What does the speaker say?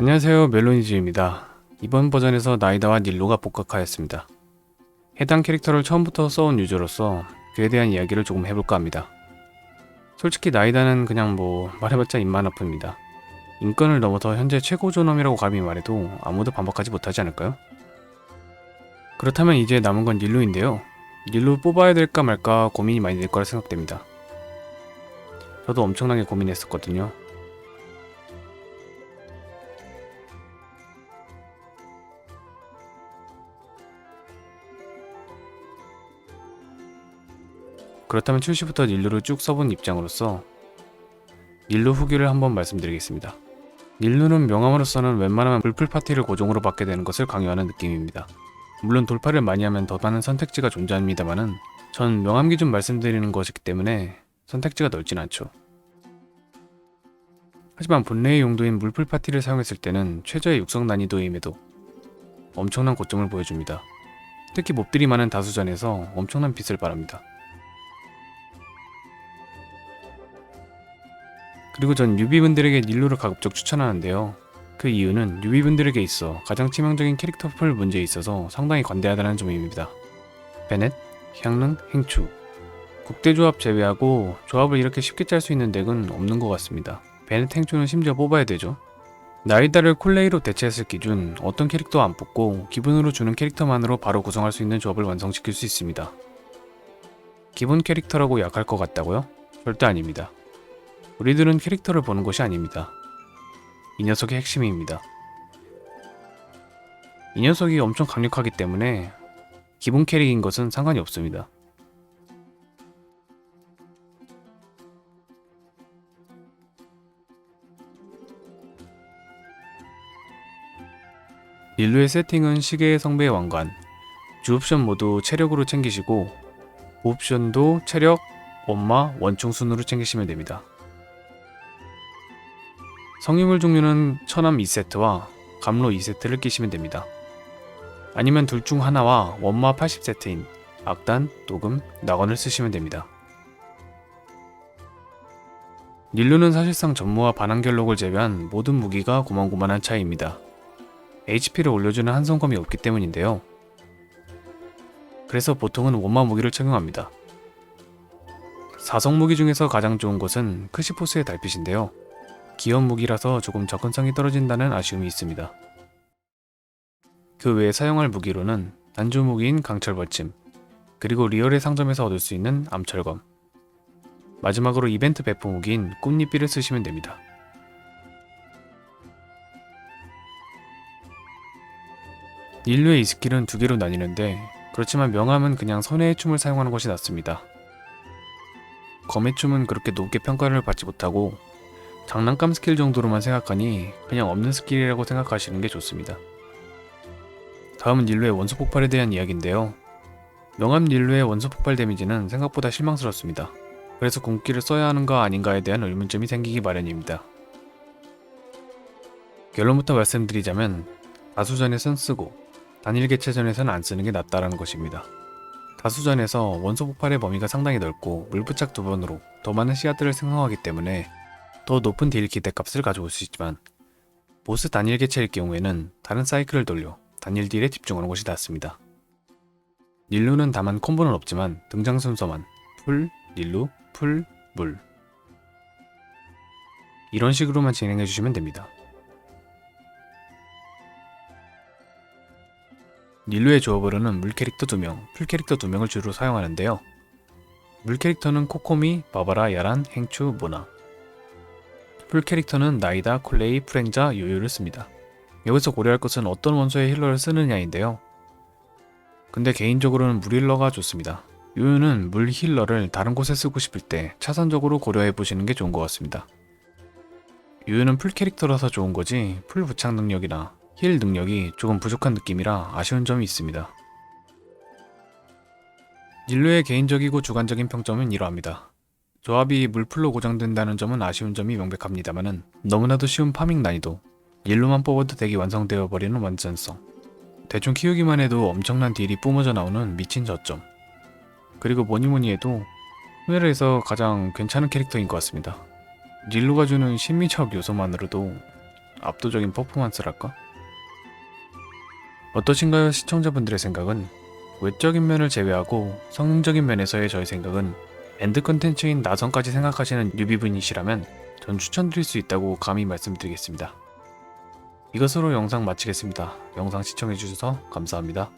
안녕하세요 멜로니즈입니다. 이번 버전에서 나이다와 닐로가 복각하였습니다. 해당 캐릭터를 처음부터 써온 유저로서 그에 대한 이야기를 조금 해볼까 합니다. 솔직히 나이다는 그냥 뭐 말해봤자 입만 아픕니다. 인권을 넘어서 현재 최고 존엄이라고 감히 말해도 아무도 반박하지 못하지 않을까요? 그렇다면 이제 남은 건 닐로인데요. 닐로 뽑아야 될까 말까 고민이 많이 될 거라 생각됩니다. 저도 엄청나게 고민했었거든요. 그렇다면 출시부터 닐루를 쭉 써본 입장으로서 닐루 후기를 한번 말씀드리겠습니다. 닐루는 명함으로서는 웬만하면 불풀 파티를 고정으로 받게 되는 것을 강요하는 느낌입니다. 물론 돌파를 많이 하면 더 많은 선택지가 존재합니다만은 전 명함 기준 말씀드리는 것이기 때문에 선택지가 넓진 않죠. 하지만 본래의 용도인 물풀 파티를 사용했을 때는 최저의 육성 난이도임에도 엄청난 고점을 보여줍니다. 특히 몹들이 많은 다수전에서 엄청난 빛을 발합니다. 그리고 전 유비분들에게 닐루를 가급적 추천하는데요. 그 이유는 유비분들에게 있어 가장 치명적인 캐릭터 풀 문제에 있어서 상당히 관대하다는 점입니다. 베넷, 향릉, 행추 국대조합 제외하고 조합을 이렇게 쉽게 짤 수 있는 덱은 없는 것 같습니다. 베넷, 행추는 심지어 뽑아야 되죠. 나이다를 콜레이로 대체했을 기준 어떤 캐릭터 안 뽑고 기본으로 주는 캐릭터만으로 바로 구성할 수 있는 조합을 완성시킬 수 있습니다. 기본 캐릭터라고 약할 것 같다고요? 절대 아닙니다. 우리들은 캐릭터를 보는 것이 아닙니다. 이 녀석의 핵심입니다. 이 녀석이 엄청 강력하기 때문에 기본 캐릭인 것은 상관이 없습니다. 릴루의 세팅은 시계의 성배의 왕관, 주 옵션 모두 체력으로 챙기시고 옵션도 체력, 원마, 원총 순으로 챙기시면 됩니다. 성유물 종류는 천암 2세트와 감로 2세트를 끼시면 됩니다. 아니면 둘 중 하나와 원마 80세트인 악단, 녹음, 낙원을 쓰시면 됩니다. 닐루는 사실상 전무와 반항결록을 제외한 모든 무기가 고만고만한 차이입니다. HP를 올려주는 한성검이 없기 때문인데요. 그래서 보통은 원마 무기를 착용합니다. 사성 무기 중에서 가장 좋은 것은 크시포스의 달빛인데요. 기업 무기라서 조금 접근성이 떨어진다는 아쉬움이 있습니다. 그 외에 사용할 무기로는 단주 무기인 강철 벌침, 그리고 리얼의 상점에서 얻을 수 있는 암철검, 마지막으로 이벤트 배포 무기인 꽃잎비를 쓰시면 됩니다. 닐루의 이 스킬은 두 개로 나뉘는데 그렇지만 명함은 그냥 선회의 춤을 사용하는 것이 낫습니다. 검의 춤은 그렇게 높게 평가를 받지 못하고 장난감 스킬 정도로만 생각하니 그냥 없는 스킬이라고 생각하시는 게 좋습니다. 다음은 닐루의 원소 폭발에 대한 이야기인데요. 명함 닐루의 원소 폭발 데미지는 생각보다 실망스럽습니다. 그래서 궁기를 써야 하는가 아닌가에 대한 의문점이 생기기 마련입니다. 결론부터 말씀드리자면 다수전에선 쓰고 단일 개체전에선 안 쓰는 게 낫다라는 것입니다. 다수전에서 원소 폭발의 범위가 상당히 넓고 물부착 두 번으로 더 많은 씨앗들을 생성하기 때문에 더 높은 딜 기대값을 가져올 수 있지만 보스 단일 개체일 경우에는 다른 사이클을 돌려 단일 딜에 집중하는 것이 낫습니다. 닐루는 다만 콤보는 없지만 등장 순서만 풀, 닐루, 풀, 물 이런 식으로만 진행해 주시면 됩니다. 닐루의 조합으로는 물 캐릭터 2명, 풀 캐릭터 2명을 주로 사용하는데요. 물 캐릭터는 코코미, 바바라, 야란, 행추, 모나 풀 캐릭터는 나이다, 콜레이, 프랭자, 요요를 씁니다. 여기서 고려할 것은 어떤 원소의 힐러를 쓰느냐인데요. 근데 개인적으로는 물 힐러가 좋습니다. 요요는 물 힐러를 다른 곳에 쓰고 싶을 때 차선적으로 고려해 보시는 게 좋은 것 같습니다. 요요는 풀 캐릭터라서 좋은 거지 풀 부착 능력이나 힐 능력이 조금 부족한 느낌이라 아쉬운 점이 있습니다. 닐루의 개인적이고 주관적인 평점은 이러합니다. 조합이 물풀로 고정된다는 점은 아쉬운 점이 명백합니다만은 너무나도 쉬운 파밍 난이도, 닐루만 뽑아도 덱이 완성되어 버리는 완전성, 대충 키우기만 해도 엄청난 딜이 뿜어져 나오는 미친 저점, 그리고 뭐니뭐니 해도 후회에서 가장 괜찮은 캐릭터인 것 같습니다. 닐루가 주는 심미적 요소만으로도 압도적인 퍼포먼스랄까? 어떠신가요 시청자분들의 생각은? 외적인 면을 제외하고 성능적인 면에서의 저의 생각은 엔드 컨텐츠인 나선까지 생각하시는 뉴비분이시라면 전 추천드릴 수 있다고 감히 말씀드리겠습니다. 이것으로 영상 마치겠습니다. 영상 시청해주셔서 감사합니다.